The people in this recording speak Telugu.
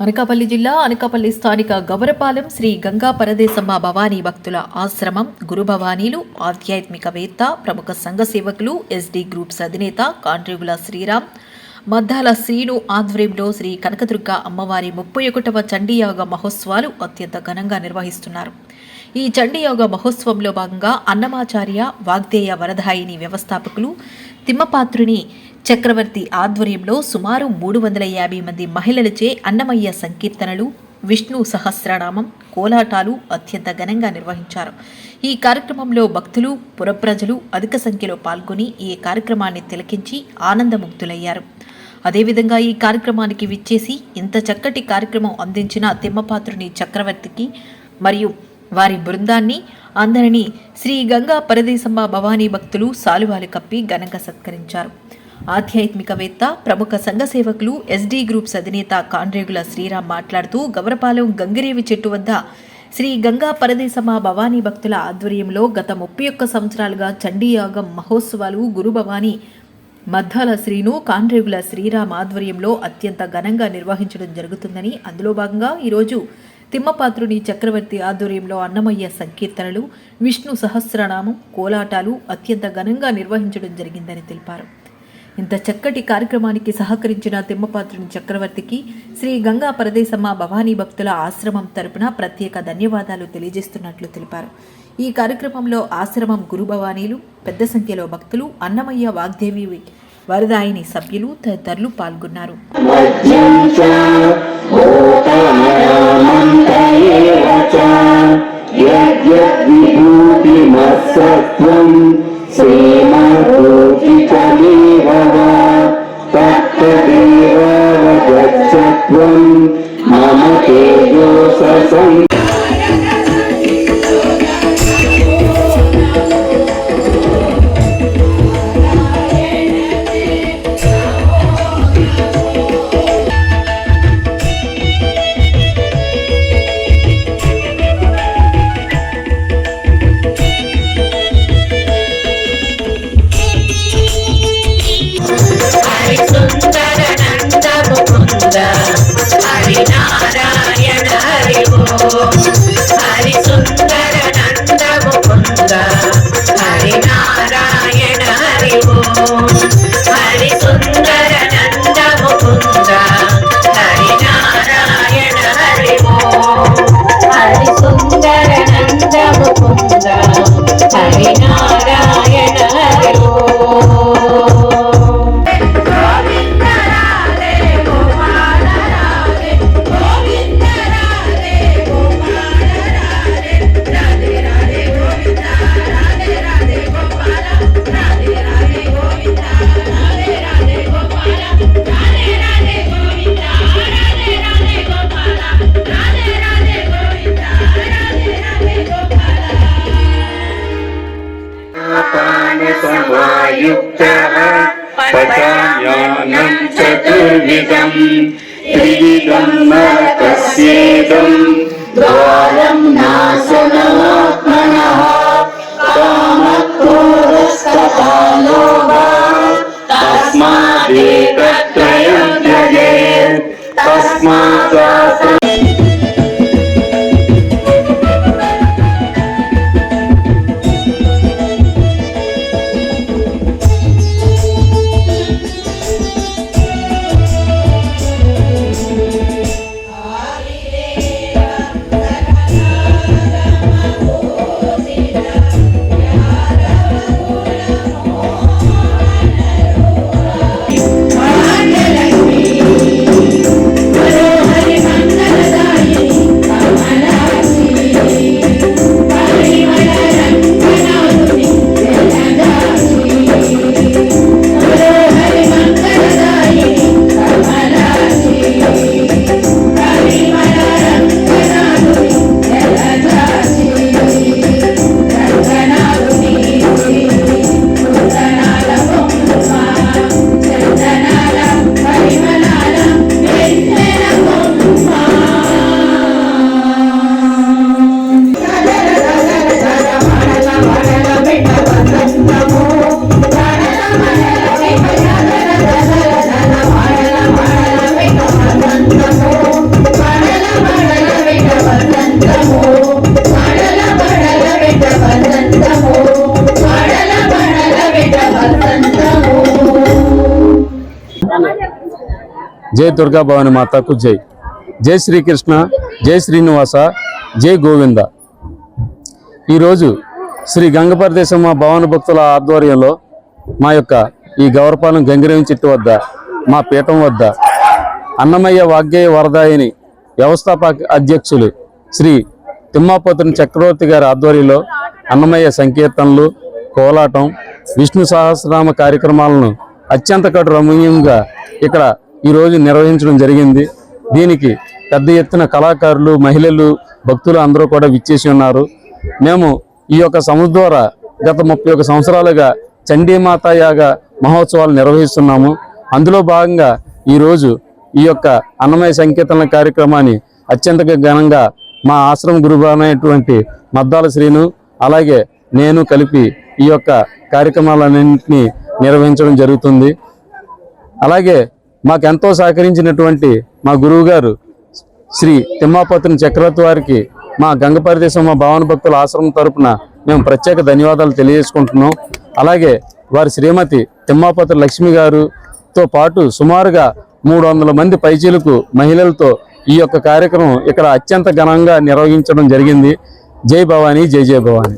అనకాపల్లి జిల్లా అనకాపల్లి స్థానిక గవరపాలెం శ్రీ గంగా పరదేశమ్మ భవానీ భక్తుల ఆశ్రమం గురు భవానీలు ఆధ్యాత్మికవేత్త ప్రముఖ సంఘ సేవకులు ఎస్డి గ్రూప్స్ అధినేత కాండ్రిగుల శ్రీరామ్ మద్దాల శ్రీను ఆధ్వర్యంలో శ్రీ కనకదుర్గ అమ్మవారి ముప్పై ఒకటవ చండీయాగ మహోత్సవాలు అత్యంత ఘనంగా నిర్వహిస్తున్నారు. ఈ చండీయోగ మహోత్సవంలో భాగంగా అన్నమాచార్య వాగ్దేయ వరదాయిని వ్యవస్థాపకులు తిమ్మపాత్రుని చక్రవర్తి ఆధ్వర్యంలో సుమారు మూడు వందల యాభై మంది మహిళలచే అన్నమయ్య సంకీర్తనలు విష్ణు సహస్రనామం కోలాటాలు అత్యంత ఘనంగా నిర్వహించారు. ఈ కార్యక్రమంలో భక్తులు పురప్రజలు అధిక సంఖ్యలో పాల్గొని ఈ కార్యక్రమాన్ని తిలకించి ఆనందముగ్ధులయ్యారు. అదేవిధంగా ఈ కార్యక్రమానికి విచ్చేసి ఇంత చక్కటి కార్యక్రమం అందించిన తిమ్మపాత్రుని చక్రవర్తికి మరియు వారి బృందాన్ని అందరినీ శ్రీ గంగా పరదేశమ్మ భవానీ భక్తులు సాలువాలు కప్పి ఘనంగా సత్కరించారు. ఆధ్యాత్మికవేత్త ప్రముఖ సంఘ సేవకులు ఎస్డీ గ్రూప్స్ అధినేత కాండ్రేగుల శ్రీరామ్ మాట్లాడుతూ గవరపాలెం గంగిరేవి చెట్టు వద్ద శ్రీ గంగా పరదేశమ భవానీ భక్తుల ఆధ్వర్యంలో గత ముప్పై ఒక్క సంవత్సరాలుగా చండీయాగం మహోత్సవాలు గురు భవానీ మద్దాల శ్రీను కాండ్రేగుల శ్రీరామ్ ఆధ్వర్యంలో అత్యంత ఘనంగా నిర్వహించడం జరుగుతుందని అందులో భాగంగా ఈరోజు తిమ్మపాత్రుని చక్రవర్తి ఆధ్వర్యంలో అన్నమయ్య సంకీర్తనలు విష్ణు సహస్రనామం కోలాటాలు అత్యంత ఘనంగా నిర్వహించడం జరిగిందని తెలిపారు. ఇంత చక్కటి కార్యక్రమానికి సహకరించిన తిమ్మపాత్రుని చక్రవర్తికి శ్రీ గంగా పరదేశమ్మ భవానీ భక్తుల ఆశ్రమం తరపున ప్రత్యేక ధన్యవాదాలు తెలియజేస్తున్నట్లు తెలిపారు. ఈ కార్యక్రమంలో ఆశ్రమం గురుభవానీలు పెద్ద సంఖ్యలో భక్తులు అన్నమయ్య వాగ్దేవి వరదాయిని సభ్యులు తదితరులు పాల్గొన్నారు. నంద ముకుంద पानसमायुक्तः पचाम्यानं चतुर्विधम् त्रिविधं नरकस्येदं द्वारं नाशनमात्मनः జై దుర్గా భవాని మాతకు జై. జై శ్రీకృష్ణ జై శ్రీనివాస జై గోవింద. ఈరోజు శ్రీ గంగపరదేశమ్మ భవన భక్తుల ఆధ్వర్యంలో మా యొక్క ఈ గౌరపాలెం గంగిరేవి చెట్టు వద్ద మా పీఠం వద్ద అన్నమయ్య వాగ్గేయ వరదాయని వ్యవస్థాపక అధ్యక్షులు శ్రీ తిమ్మాపోతుని చక్రవర్తి గారి ఆధ్వర్యంలో అన్నమయ్య సంకీర్తనలు కోలాటం విష్ణు సహస్రనామ కార్యక్రమాలను అత్యంత కటు రమణీయంగా ఇక్కడ ఈరోజు నిర్వహించడం జరిగింది. దీనికి పెద్ద ఎత్తున కళాకారులు మహిళలు భక్తులు అందరూ కూడా విచ్చేసి ఉన్నారు. మేము ఈ యొక్క సంస్థ ద్వారా గత ముప్పై ఒక సంవత్సరాలుగా చండీమాత యాగ మహోత్సవాలు నిర్వహిస్తున్నాము. అందులో భాగంగా ఈరోజు ఈ యొక్క అన్నమయ సంకీర్తన కార్యక్రమాన్ని అత్యంత ఘనంగా మా ఆశ్రమ గురువునైనటువంటి మద్దాల శ్రీను అలాగే నేను కలిపి ఈ యొక్క కార్యక్రమాలన్నింటినీ నిర్వహించడం జరుగుతుంది. అలాగే మాకెంతో సహకరించినటువంటి మా గురువు గారు శ్రీ తిమ్మాపత్రిని చక్రవర్తి వారికి మా గంగపరిదేశం మా భావన భక్తుల ఆశ్రమం తరపున మేము ప్రత్యేక ధన్యవాదాలు తెలియజేసుకుంటున్నాం. అలాగే వారి శ్రీమతి తిమ్మాపత్రి లక్ష్మి గారుతో పాటు సుమారుగా మూడు వందల మంది పైచీలకు మహిళలతో ఈ యొక్క కార్యక్రమం ఇక్కడ అత్యంత ఘనంగా నిర్వహించడం జరిగింది. జై భవానీ జై జై భవానీ.